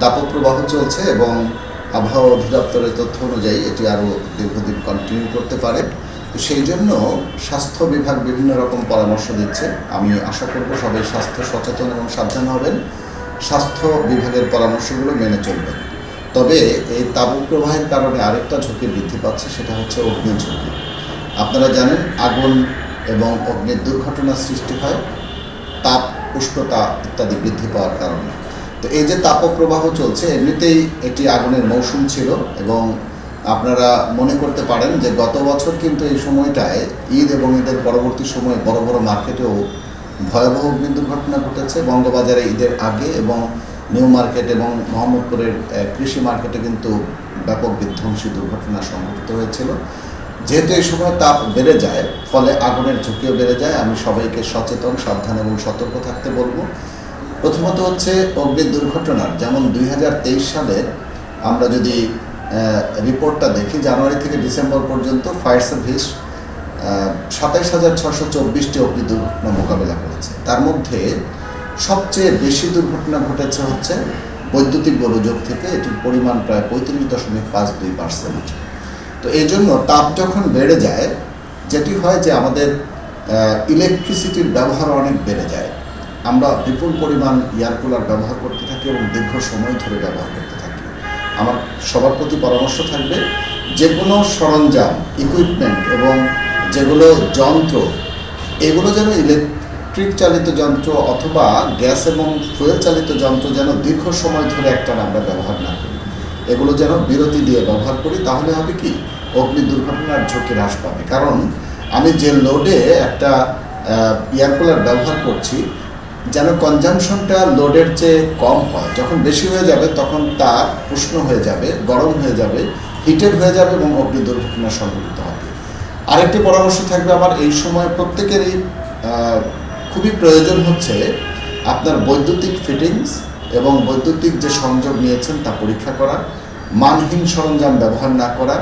তাপপ্রবাহ চলছে এবং আবহাওয়া অধিদপ্তরের তথ্য অনুযায়ী এটি আরও দীর্ঘদিন কন্টিনিউ করতে পারে। তো সেই জন্য স্বাস্থ্য বিভাগ বিভিন্ন রকম পরামর্শ দিচ্ছে। আমি আশা করব সবাই স্বাস্থ্য সচেতন এবং সাবধান হবেন। স্বাস্থ্য বিভাগের পরামর্শগুলো মেনে চলবেন। তবে এই তাপপ্রবাহের কারণে আরেকটা ঝুঁকি বৃদ্ধি পাচ্ছে, সেটা হচ্ছে অগ্নি ঝুঁকি। আপনারা জানেন আগুন এবং অগ্নির দুর্ঘটনা সৃষ্টি হয়, তাপ, উষ্ণতা ইত্যাদি বৃদ্ধি পাওয়ার কারণে। তো এই যে তাপপ্রবাহ চলছে, এমনিতেই এটি আগুনের মৌসুম ছিল এবং আপনারা মনে করতে পারেন যে গত বছর কিন্তু এই সময়টায় ঈদ এবং ঈদের পরবর্তী সময়ে বড় বড় মার্কেটেও ভয়াবহ অগ্নি দুর্ঘটনা ঘটেছে। বঙ্গবাজারে ঈদের আগে এবং নিউ মার্কেট এবং মোহাম্মদপুরের কৃষি মার্কেটে কিন্তু ব্যাপক বিধ্বংসী দুর্ঘটনা সংঘটিত হয়েছিল। যেহেতু এই সময় তাপ বেড়ে যায়, ফলে আগুনের ঝুঁকিও বেড়ে যায়, আমি সবাইকে সচেতন, সাবধান এবং সতর্ক থাকতে বলব। প্রথমত হচ্ছে অগ্নি দুর্ঘটনার, যেমন দুই সালের আমরা যদি রিপোর্টটা দেখি, জানুয়ারি থেকে ডিসেম্বর পর্যন্ত ফায়ার সার্ভিস সাতাইশ হাজার ছশো চব্বিশটি অগ্নি দুর্ঘটনা মোকাবেলা করেছে। তার মধ্যে সবচেয়ে বেশি দুর্ঘটনা ঘটেছে হচ্ছে বৈদ্যুতিক গোলযোগ থেকে, এটির পরিমাণ প্রায় পঁয়ত্রিশ দশমিক পাঁচ দুই পার্সেন্ট। তো এই জন্য তাপ যখন বেড়ে যায়, যেটি হয় যে আমাদের ইলেকট্রিসিটির ব্যবহার অনেক বেড়ে যায়। আমরা বিপুল পরিমাণ এয়ার কুলার ব্যবহার করতে থাকি এবং দীর্ঘ সময় ধরে ব্যবহার করতে থাকি। আমার সবার প্রতি পরামর্শ থাকবে যে কোনো সরঞ্জাম ইকুইপমেন্ট এবং যেগুলো যন্ত্র, এগুলো যেন ইলেকট্রিক চালিত যন্ত্র অথবা গ্যাস এবং ফুয়েল চালিত যন্ত্র যেন দীর্ঘ সময় ধরে একটা আমরা ব্যবহার না করি। এগুলো যেন বিরতি দিয়ে ব্যবহার করি, তাহলে হবে কি? অগ্নি দুর্ঘটনার ঝুঁকি হ্রাস পাবে। কারণ আমি যে লোডে একটা এয়ার কুলার ব্যবহার করছি যেন কনজামশনটা লোডের চেয়ে কম হয়। যখন বেশি হয়ে যাবে, তখন তার উষ্ণ হয়ে যাবে, গরম হয়ে যাবে হিটেড হয়ে যাবে এবং অগ্নি দুর্ঘটনা সংঘটিত হবে। আরেকটি পরামর্শ থাকবে আমার এই সময় প্রত্যেকেরই খুবই প্রয়োজন হচ্ছে আপনার বৈদ্যুতিক ফিটিংস এবং বৈদ্যুতিক যে সংযোগ নিয়েছেন তা পরীক্ষা করা, মানহীন সরঞ্জাম ব্যবহার না করা,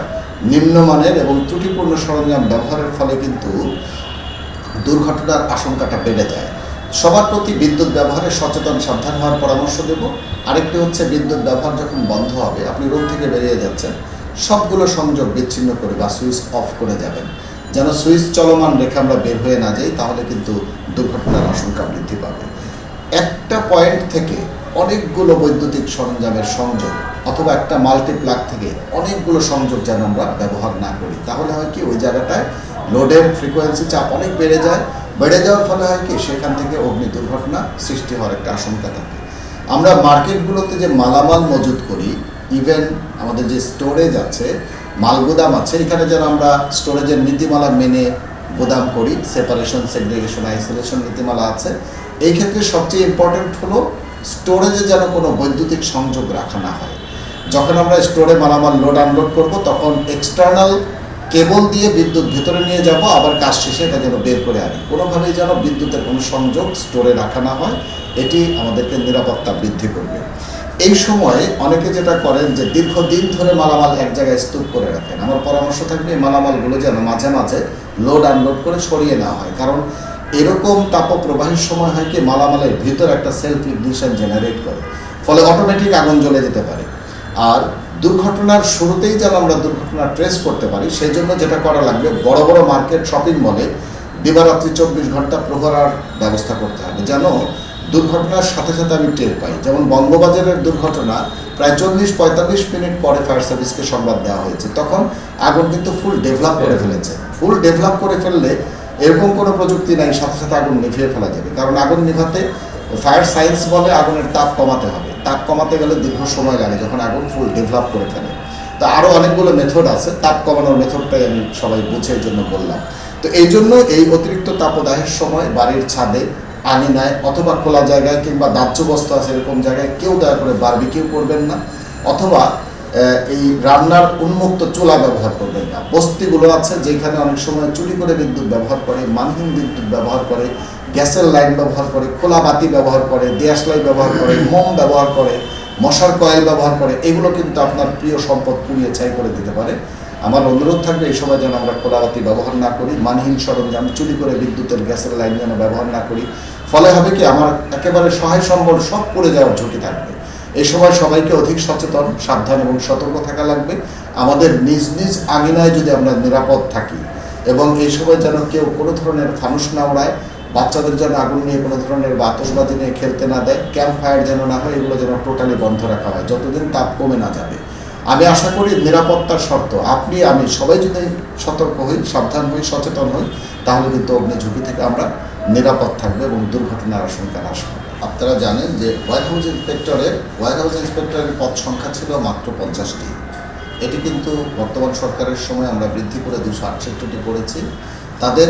নিম্নমানের এবং ত্রুটিপূর্ণ সরঞ্জাম ব্যবহারের ফলে কিন্তু দুর্ঘটনার আশঙ্কাটা বেড়ে যায়। সবার প্রতি বিদ্যুৎ ব্যবহারে সচেতন, সাবধান হওয়ার পরামর্শ দেব। আরেকটি হচ্ছে বিদ্যুৎ ব্যবহার যখন বন্ধ হবে, আপনি রুম থেকে বেরিয়ে যাচ্ছেন, সবগুলো সংযোগ বিচ্ছিন্ন করে বা সুইচ অফ করে যাবেন। যেন সুইচ চলমান রেখে আমরা বের হয়ে না যাই, তাহলে কিন্তু দুর্ঘটনার আশঙ্কা বৃদ্ধি পাবে। একটা পয়েন্ট থেকে অনেকগুলো বৈদ্যুতিক সরঞ্জামের সংযোগ অথবা একটা মাল্টিপ্লাগ থেকে অনেকগুলো সংযোগ যেন আমরা ব্যবহার না করি, তাহলে হয় কি ওই জায়গাটায় লোডের ফ্রিকোয়েন্সি চাপ অনেক বেড়ে যায়। বেড়ে যাওয়ার ফলে হয় কি? সেখান থেকে অগ্নি দুর্ঘটনা সৃষ্টি হওয়ার একটা আশঙ্কা থাকে। আমরা মার্কেটগুলোতে যে মালামাল মজুত করি ইভেন আমাদের যে স্টোরেজ আছে, মালগুদাম আছে, এখানে যেন আমরা স্টোরেজের নীতিমালা মেনে গোদাম করি সেপারেশন সেগ্রিগেশন আইসোলেশন নীতিমালা আছে। এই ক্ষেত্রে সবচেয়ে ইম্পর্ট্যান্ট হলো স্টোরেজে যেন কোনো বৈদ্যুতিক সংযোগ রাখা না হয়। যখন আমরা স্টোরে মালামাল লোড আনলোড করব, তখন এক্সটার্নাল কেবল দিয়ে বিদ্যুৎ ভেতরে নিয়ে যাব, আবার কাজ শেষে এটা যেন বের করে আনি। কোনোভাবেই যেন বিদ্যুতের কোনো সংযোগ স্টোরে রাখা না হয়, এটি আমাদেরকে নিরাপত্তা বৃদ্ধি করবে। এই সময়ে অনেকে যেটা করেন যে দীর্ঘদিন ধরে মালামাল এক জায়গায় স্তূপ করে রাখেন। আমার পরামর্শ থাকবে এই মালামালগুলো যেন মাঝে মাঝে লোড আনলোড করে সরিয়ে নেওয়া হয়। কারণ এরকম তাপপ্রবাহের সময় হয় কি, মালামালের ভিতর একটা সেলফ ইগনিশন জেনারেট করে। ফলে অটোমেটিক আগুন জ্বলে যেতে পারে। আর দুর্ঘটনার শুরুতেই যেন আমরা দুর্ঘটনা ট্রেস করতে পারি সেই জন্য যেটা করা লাগবে বড় বড় মার্কেট শপিং মলে দিবারাত্রি চব্বিশ ঘণ্টা প্রহরার ব্যবস্থা করতে হবে যেন দুর্ঘটনার সাথে সাথে আমি টের পাই। যেমন বঙ্গবাজারের দুর্ঘটনা প্রায় চল্লিশ পঁয়তাল্লিশ মিনিট পরে ফায়ার সার্ভিসকে সংবাদ দেওয়া হয়েছে তখন আগুন কিন্তু ফুল ডেভেলপ করে ফেলেছে। ফুল ডেভেলপ করে ফেললে এরকম কোনো প্রযুক্তি নাই সাথে সাথে আগুন নিভিয়ে ফেলা যাবে কারণ আগুন নিভাতে ফায়ার সায়েন্স বলে আগুনের তাপ কমাতে হবে। তাপ কমাতে গেলে দীর্ঘ সময় লাগে, যখন আগুন ফুল ডেভেলপ করে ফেলে। তো আরও অনেকগুলো মেথড আছে, তাপ কমানোর মেথডটাই আমি সবাই বুঝের জন্য বললাম। তো এই জন্য এই অতিরিক্ত তাপদাহের সময় বাড়ির ছাদে আঙিনায় অথবা খোলা জায়গায় কিংবা দাহ্য বস্তু আছে এরকম জায়গায় কেউ দয়া করে বার্বিকিউ করবেন না, অথবা এই রান্নার উন্মুক্ত চুলা ব্যবহার করবেন না। বস্তিগুলো আছে যেখানে অনেক সময় চুরি করে বিদ্যুৎ ব্যবহার করে, মানহীন বিদ্যুৎ ব্যবহার করে, গ্যাসের লাইন ব্যবহার করে, খোলা বাতি ব্যবহার করে দেয়াশলাই ব্যবহার করে, মোম ব্যবহার করে, মশার কয়েল ব্যবহার করে, এগুলো কিন্তু আপনার প্রিয় সম্পদ পুড়িয়ে ছাই করে দিতে পারে। আমার অনুরোধ থাকবে এই সময় যেন আমরা খোলাবাতি ব্যবহার না করি, মানহীন সরঞ্জাম চুরি করে বিদ্যুতের গ্যাসের লাইন যেন ব্যবহার না করি। ফলে হবে কি, আমার একেবারে সহায় সম্বল সব পড়ে যাওয়ার ঝুঁকি থাকবে। এই সময় সবাইকে অধিক সচেতন, সাবধান এবং সতর্ক থাকা লাগবে। আমাদের নিজ নিজ আঙিনায় যদি আমরা নিরাপদ থাকি এবং এই সময় যেন কেউ কোনো ধরনের ফানুস না উড়ায়, বাচ্চাদের যেন আগুন নিয়ে কোনো ধরনের বা আতসবাজি নিয়ে খেলতে না দেয়, ক্যাম্প ফায়ার যেন না হয়, এগুলো যেন টোটালি বন্ধ রাখা হয়, যতদিন তাপ কমে না যাবে। আমি আশা করি নিরাপত্তার শর্ত, আপনি, আমি সবাই যদি সতর্ক হই, সাবধান হই, সচেতন হই, তাহলে কিন্তু অগ্নি ঝুঁকি থেকে আমরা নিরাপদ থাকব এবং দুর্ঘটনার আশঙ্কা হ্রাস আপনারা জানেন যে হোয়াইট হাউস ইন্সপেক্টরের, হোয়াইট হাউস ইন্সপেক্টরের পদ সংখ্যা ছিল মাত্র পঞ্চাশটি। এটি কিন্তু বর্তমান সরকারের সময় আমরা বৃদ্ধি করে দুশো আটষট্টিটি করেছি। তাদের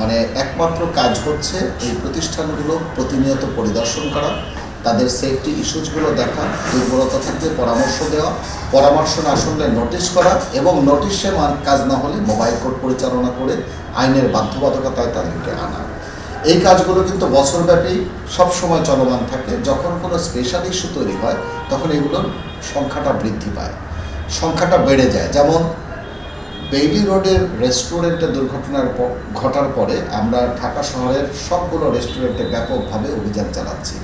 মানে একমাত্র কাজ হচ্ছে এই প্রতিষ্ঠানগুলো প্রতিনিয়ত পরিদর্শন করা, তাদের সেফটি ইস্যুসগুলো দেখা, দুর্বলতা থাকলে পরামর্শ দেওয়া, পরামর্শ না শুনলে নোটিশ করা এবং নোটিশে মান কাজ না হলে মোবাইল কোর্ট পরিচালনা করে আইনের বাধ্যবাধকতায় তাদেরকে আনা। এই কাজগুলো কিন্তু বছরব্যাপী সবসময় চলমান থাকে। যখন কোনো স্পেশাল ইস্যু তৈরি হয়, তখন এগুলোর সংখ্যাটা বৃদ্ধি পায়। সংখ্যাটা বেড়ে যায়। যেমন বেইলি রোডের রেস্টুরেন্টে দুর্ঘটনার ঘটার পরে আমরা ঢাকা শহরের সবগুলো রেস্টুরেন্টে ব্যাপকভাবে অভিযান চালাচ্ছি।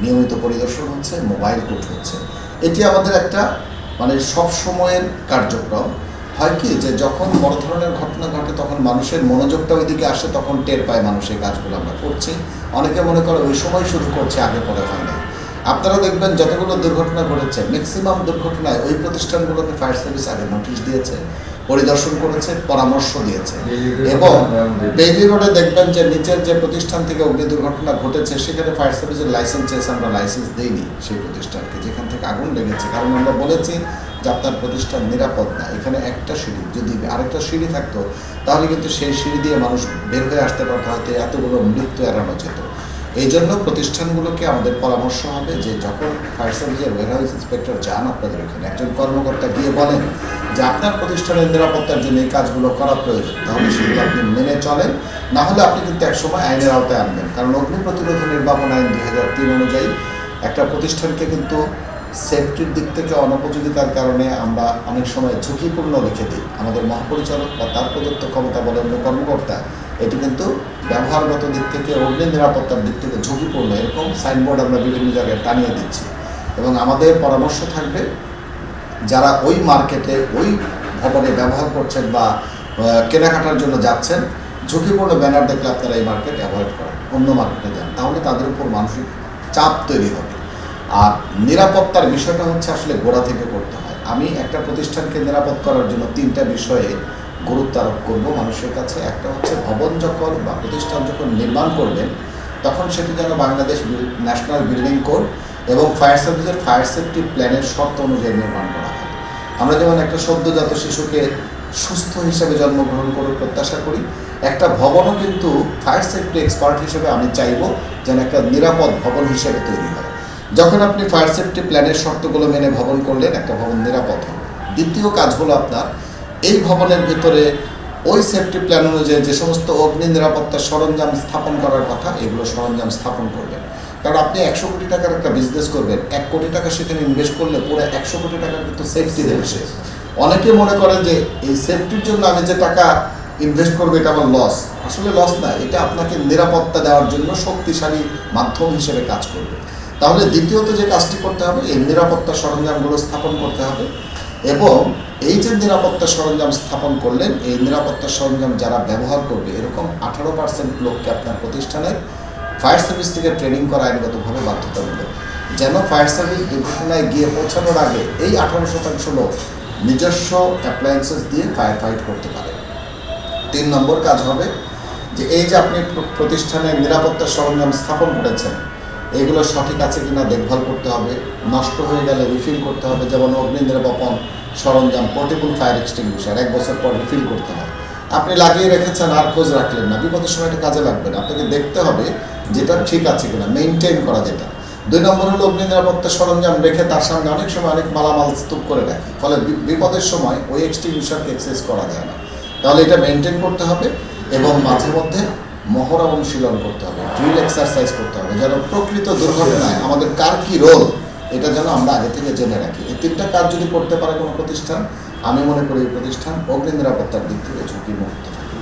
নিয়মিত পরিদর্শন হচ্ছে মোবাইল কোর্ট হচ্ছে। এটি আমাদের একটা মানে সব সময়ের কার্যক্রম। হয় কি যে যখন বড় ধরনের ঘটনা ঘটে তখন মানুষের মনোযোগটা ওইদিকে আসে তখন টের পায় মানুষ এই কাজগুলো আমরা করছি। অনেকে মনে করে ওই সময় শুরু করছে আগে পরে হয় না আপনারা দেখবেন যতগুলো দুর্ঘটনা ঘটেছে ম্যাক্সিমাম দুর্ঘটনায় ওই প্রতিষ্ঠানগুলোকে ফায়ার সার্ভিস আগে নোটিশ দিয়েছে পরিদর্শন করেছে পরামর্শ দিয়েছে। এবং বেইলি রোডে দেখবেন যে নিচের যে প্রতিষ্ঠান থেকে অগ্নি দুর্ঘটনা ঘটেছে সেখানে ফায়ার সার্ভিসের লাইসেন্স চেয়েছে আমরা লাইসেন্স দেইনি সেই প্রতিষ্ঠানকে যেখান থেকে আগুন লেগেছে। কারণ আমরা বলেছি যে আপনার প্রতিষ্ঠান নিরাপদ না, এখানে একটা সিঁড়ি, যদি আরেকটা সিঁড়ি থাকতো, তাহলে কিন্তু সেই সিঁড়ি দিয়ে মানুষ বের হয়ে আসতে পারতো, হয়তো এতগুলো মৃত্যু এড়ানো যেত। এই জন্য প্রতিষ্ঠানগুলোকে আমাদের পরামর্শ হবে যে যখন ফায়ার সার্ভিসের ওয়ারহাউস ইন্সপেক্টর যান আপনাদের এখানে একজন কর্মকর্তা গিয়ে বলেন যে আপনার প্রতিষ্ঠানের নিরাপত্তার জন্য এই কাজগুলো করা প্রয়োজন, তাহলে সেগুলো আপনি মেনে চলেন, না হলে আপনি কিন্তু একসময় আইনের আওতায় আনবেন। কারণ অগ্নি প্রতিরোধ নির্বাপন আইন দুই হাজার তিন অনুযায়ী একটা প্রতিষ্ঠানকে কিন্তু সেফটির দিক থেকে অনুপযোগিতার কারণে আমরা অনেক সময় ঝুঁকিপূর্ণ লিখে দিই। আমাদের মহাপরিচালক বা তার প্রদত্ত ক্ষমতা বলে অন্য কর্মকর্তা, এটি কিন্তু ব্যবহারগত দিক থেকে অগ্নি নিরাপত্তার দিক থেকে ঝুঁকিপূর্ণ। এরকম সাইনবোর্ড আমরা বিভিন্ন জায়গায় টানিয়ে দিচ্ছি। এবং আমাদের পরামর্শ থাকবে, যারা ওই মার্কেটে ওই ভবনে ব্যবহার করছেন বা কেনাকাটার জন্য যাচ্ছেন, ঝুঁকিপূর্ণ ব্যানার দেখলে আপনারা এই মার্কেট অ্যাভয়েড করেন, অন্য মার্কেটে যান। তাহলে তাদের উপর মানসিক চাপ তৈরি হবে। আর নিরাপত্তার বিষয়টা হচ্ছে আসলে গোড়া থেকে করতে হয়। আমি একটা প্রতিষ্ঠানকে নিরাপদ করার জন্য তিনটা বিষয়ে গুরুত্ব আরোপ করব মানুষের কাছে। একটা হচ্ছে ভবন যখন বা প্রতিষ্ঠান যখন নির্মাণ করবেন, তখন সেটি যেন বাংলাদেশ ন্যাশনাল বিল্ডিং কোড এবং ফায়ার সার্ভিসের ফায়ার সেফটি প্ল্যানের শর্ত অনুযায়ী নির্মাণ করা হয়। আমরা যেমন একটা সদ্যজাত শিশুকে সুস্থ হিসেবে জন্মগ্রহণ করে প্রত্যাশা করি, একটা ভবনও কিন্তু ফায়ার সেফটি এক্সপার্ট হিসেবে আমি চাইব যেন একটা নিরাপদ ভবন হিসেবে তৈরি হয়। যখন আপনি ফায়ার সেফটি প্ল্যানের শর্তগুলো মেনে ভবন করলেন একটা ভবন নিরাপদ হবে। দ্বিতীয় কাজ হলো আপনার এই ভবনের ভিতরে ওই সেফটি প্ল্যান অনুযায়ী যে সমস্ত অগ্নি নিরাপত্তার সরঞ্জাম স্থাপন করার কথা এগুলো সরঞ্জাম স্থাপন করবেন। কারণ আপনি একশো কোটি টাকার একটা বিজনেস করবেন এক কোটি টাকা সেখানে ইনভেস্ট করলে পুরো একশো কোটি টাকার কিন্তু সেফটি দেবে সে। অনেকে মনে করেন যে এই সেফটির জন্য আমি যে টাকা ইনভেস্ট করব এটা আমার লস আসলে লস না এটা আপনাকে নিরাপত্তা দেওয়ার জন্য শক্তিশালী মাধ্যম হিসেবে কাজ করবে। তাহলে দ্বিতীয়ত যে কাজটি করতে হবে, এই নিরাপত্তা সরঞ্জামগুলো স্থাপন করতে হবে এবং এই যে নিরাপত্তা সরঞ্জাম স্থাপন করলেন, এই নিরাপত্তা সরঞ্জাম যারা ব্যবহার করবে, এরকম আঠারো পার্সেন্ট লোককে আপনার প্রতিষ্ঠানে ফায়ার সার্ভিস থেকে ট্রেনিং করা আইনগতভাবে বাধ্যতামূলক। যেন ফায়ার সার্ভিস দুর্ঘটনায় গিয়ে পৌঁছানোর আগে এই আঠারো শতাংশ লোক নিজস্ব অ্যাপ্লায়েন্সেস দিয়ে ফায়ার ফাইট করতে পারে। তিন নম্বর কাজ হবে যে, এই যে আপনি প্র- প্রতিষ্ঠানের নিরাপত্তা সরঞ্জাম স্থাপন করেছেন এগুলো সঠিক আছে কিনা দেখভাল করতে হবে, নষ্ট হয়ে গেলে রিফিল করতে হবে, যেমন অগ্নি নিরাপন সরঞ্জাম পোর্টেবল ফায়ার এক্সটিংগুইশার এক বছর পর রিফিল করতে হয়। আপনি লাগিয়ে রেখেছেন, আর খোঁজ রাখলেন না। বিপদের সময় এটা কাজে লাগবে না। আপনাকে দেখতে হবে যেটা ঠিক আছে কিনা মেনটেন করা যেটা। দুই নম্বর হলো অগ্নি নিরাপত্তা সরঞ্জাম রেখে তার সামনে অনেক সময় অনেক মালামাল স্তূপ করে রাখি। ফলে বিপদের সময় ওই এক্সটিংগুইশারকে এক্সেস করা যায় না। তাহলে এটা মেনটেন করতে হবে এবং মাঝে মধ্যে মহড়া অনুশীলন করতে হবে ড্রিল এক্সারসাইজ করতে হবে, যেন প্রকৃত দুর্ঘটনায় আমাদের কার কি রোল এটা যেন আমরা আগে থেকে জেনে রাখি। এই তিনটা কাজ যদি করতে পারে কোনো প্রতিষ্ঠান, আমি মনে করি এই প্রতিষ্ঠান অগ্নি নিরাপত্তার দিক থেকে ঝুঁকি মুক্ত